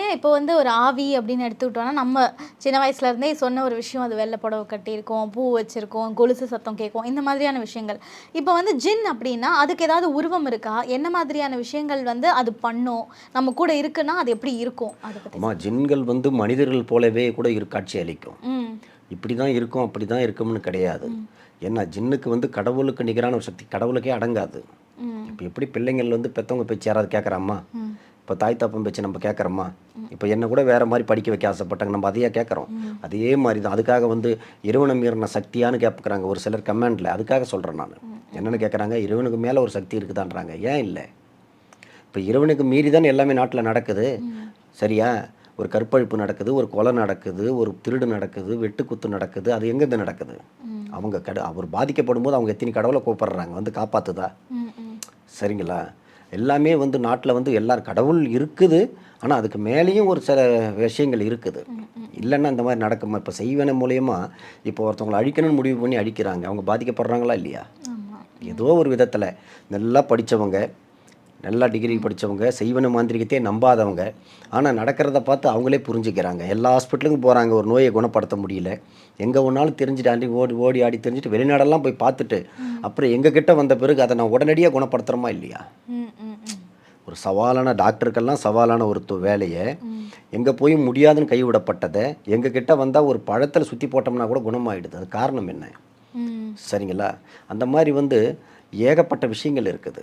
ஏன் இப்போ வந்து ஒரு ஆவி அப்படின்னு எடுத்துக்கிட்டோம்னா நம்ம சின்ன வயசுல இருந்தே சொன்ன ஒரு விஷயம் அது வெள்ளை புடவை கட்டியிருக்கோம் பூ வச்சிருக்கோம் கொலுசு சத்தம் கேட்கும் இந்த மாதிரியான விஷயங்கள். இப்போ வந்து ஜின் அப்படின்னா அதுக்கு ஏதாவது உருவம் இருக்கா? என்ன மாதிரியான விஷயங்கள் வந்து அது பண்ணும்? நம்ம கூட இருக்குன்னா அது எப்படி இருக்கும்? அதை பற்றி ஜின்கள் வந்து மனிதர்கள் போலவே கூட இரு காட்சி அளிக்கும். இப்படி தான் இருக்கும் அப்படி தான் இருக்கும்னு கிடையாது. ஏன்னா ஜின்னுக்கு வந்து கடவுளுக்கு நிகரான ஒரு சக்தி கடவுளுக்கே அடங்காது. இப்போ எப்படி பிள்ளைங்கள் வந்து பெற்றவங்க பேச்சு யாராவது கேட்குறாம்மா இப்போ தாய் தாப்பன் பேச்சு நம்ம கேட்குறோமா? இப்போ என்ன கூட வேற மாதிரி படிக்க வைக்க ஆசைப்பட்டாங்க. நம்ம அதையே கேட்குறோம். அதே மாதிரி தான். அதுக்காக வந்து இறைவனை மீறின சக்தியான்னு கேட்குறாங்க ஒரு சிலர் கமெண்டில். அதுக்காக சொல்கிறேன் நான். என்னென்னு கேட்குறாங்க? இறைவனுக்கு மேலே ஒரு சக்தி இருக்குதான்றாங்க. ஏன் இல்லை? இப்போ இறைவனுக்கு மீறி தானே எல்லாமே நாட்டில் நடக்குது. சரியா? ஒரு கற்பழிப்பு நடக்குது ஒரு கொலை நடக்குது ஒரு திருடு நடக்குது வெட்டுக்குத்து நடக்குது. அது எங்கேருந்து நடக்குது? அவங்க கட அவர் பாதிக்கப்படும் போது அவங்க எத்தனை கடவுளை கூப்பிடுறாங்க? வந்து ம். சரிங்களா? எல்லாமே வந்து நாட்டில் வந்து எல்லாரும் கடவுள் இருக்குது. ஆனால் அதுக்கு மேலேயும் ஒரு சில விஷயங்கள் இருக்குது. இல்லைன்னா இந்த மாதிரி நடக்குமா? இப்போ செய்வன மூலயமா இப்போ ஒருத்தவங்களை அழிக்கணும்னு முடிவு பண்ணி அழிக்கிறாங்க அவங்க பாதிக்கப்படுறாங்களா இல்லையா? ஏதோ ஒரு விதத்தில். நல்லா படித்தவங்க நல்லா டிகிரி படித்தவங்க செய்வன மாந்திரிகத்தையே நம்பாதவங்க. ஆனால் நடக்கிறத பார்த்து அவங்களே புரிஞ்சுக்கிறாங்க. எல்லா ஹாஸ்பிட்டலுக்கும் போகிறாங்க ஒரு நோயை குணப்படுத்த முடியல. எங்கே ஒன்றாலும் தெரிஞ்சுட்டு ஓடி ஓடி ஆடி தெரிஞ்சுட்டு வெளிநாடெல்லாம் போய் பார்த்துட்டு அப்புறம் எங்கள் கிட்ட வந்த பிறகு அதை நான் உடனடியாக குணப்படுத்துகிறோமா இல்லையா? ஒரு சவாலான டாக்டருக்கெல்லாம் சவாலான ஒரு வேலையை எங்கே போய் முடியாதுன்னு கைவிடப்பட்டதை எங்கள் கிட்ட வந்தால் ஒரு பழத்தில் சுற்றி போட்டோம்னா கூட குணமாயிடுது. அது காரணம் என்ன? சரிங்களா? அந்த மாதிரி வந்து ஏகப்பட்ட விஷயங்கள் இருக்குது.